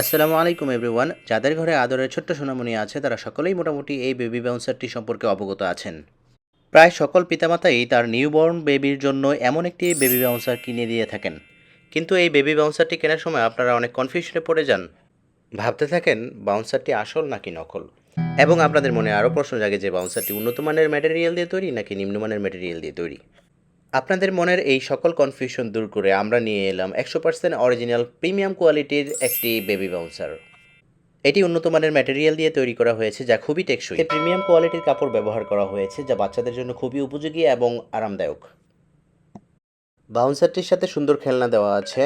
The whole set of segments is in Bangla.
আসসালামু আলাইকুম এভরিওয়ান যাদের ঘরে আদরের ছোট্ট সোনামণি আছে, তারা সকলেই মোটামুটি এই বেবি বাউন্সারটি সম্পর্কে অবগত আছেন। প্রায় সকল পিতামাতাই তার নিউবর্ন বেবির জন্য এমন একটি বেবি বাউন্সার কিনে দিয়ে থাকেন। কিন্তু এই বেবি বাউন্সারটি কেনার সময় আপনারা অনেক কনফিউশনে পড়ে যান। ভাবতে থাকেন বাউন্সারটি আসল নাকি নকল? এবং আপনাদের মনে আরও প্রশ্ন জাগে যে বাউন্সারটি উন্নত মানের ম্যাটেরিয়াল দিয়ে তৈরি নাকি নিম্নমানের ম্যাটেরিয়াল দিয়ে তৈরি? আপনাদের মনের এই সকল কনফিউশন দূর করে আমরা নিয়ে এলাম একশো পার্সেন্ট অরিজিনাল প্রিমিয়াম কোয়ালিটির একটি বেবি বাউন্সার এটি উন্নত মানের ম্যাটেরিয়াল দিয়ে তৈরি করা হয়েছে যা খুবই টেকসই। প্রিমিয়াম কোয়ালিটির কাপড় ব্যবহার করা হয়েছে যা বাচ্চাদের জন্য খুবই উপযোগী এবং আরামদায়ক। বাউন্সারটির সাথে সুন্দর খেলনা দেওয়া আছে।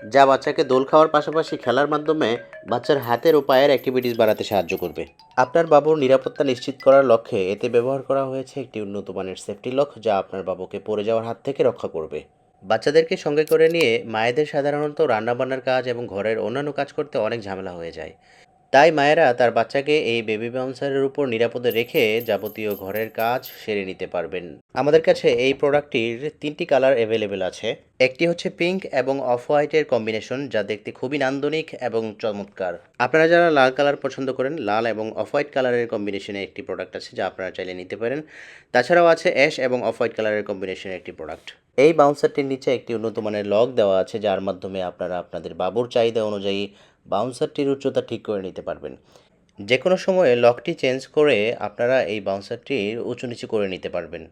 যা বাচ্চাকে দোল খাওয়ার পাশাপাশি খেলার মাধ্যমে বাচ্চার হাতের ও পায়ের অ্যাক্টিভিটিস বাড়াতে সাহায্য করবে। আপনার বাবুর নিরাপত্তা নিশ্চিত করার লক্ষ্যে এতে ব্যবহার করা হয়েছে একটি উন্নত মানের সেফটি লক যা আপনার বাবুকে পড়ে যাওয়ার হাত থেকে রক্ষা করবে। বাচ্চাদেরকে সঙ্গে করে নিয়ে মায়েদের সাধারণত রান্নাবান্নার কাজ এবং ঘরের অন্যান্য কাজ করতে অনেক ঝামেলা হয়ে যায়। তাই মায়েরা তার বাচ্চাকে এই বেবি বাউন্সারের উপর নিরাপদে রেখে যাবতীয় ঘরের কাজ সেরে নিতে পারবেন। আমাদের কাছে এই প্রোডাক্টটির তিনটি কালার অ্যাভেলেবেল আছে। একটি হচ্ছে পিঙ্ক এবং অফ হোয়াইটের কম্বিনেশন যা দেখতে খুবই নান্দনিক এবং চমৎকার। আপনারা যারা লাল কালার পছন্দ করেন, লাল এবং অফ হোয়াইট কালারের কম্বিনেশনে একটি প্রোডাক্ট আছে যা আপনারা চাইলে নিতে পারেন। তাছাড়াও আছে অ্যাশ এবং অফ হোয়াইট কালারের কম্বিনেশনে একটি প্রোডাক্ট এই বাউন্সারটির নিচে একটি উন্নত মানের লক দেওয়া আছে, যার মাধ্যমে আপনারা আপনাদের বাবুর চাহিদা অনুযায়ী বাউন্সারটির উচ্চতা ঠিক করে নিতে পারবেন। যে কোনো সময়ে লকটি চেঞ্জ করে আপনারা এই বাউন্সারটির উঁচু নিচু করে নিতে পারবেন।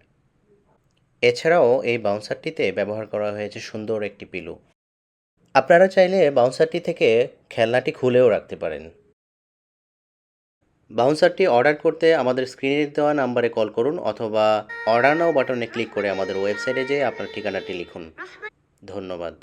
এছাড়াও এই বাউন্সারটিতে ব্যবহার করা হয়েছে সুন্দর একটি পিলু। আপনারা চাইলে বাউন্সারটি থেকে খেলনাটি খুলেও রাখতে পারেন। বাউন্সারটি অর্ডার করতে আমাদের স্ক্রিনে দেওয়া নাম্বারে কল করুন অথবা অর্ডার নাও বাটনে ক্লিক করে আমাদের ওয়েবসাইটে যেয়ে আপনার ঠিকানাটি লিখুন। ধন্যবাদ।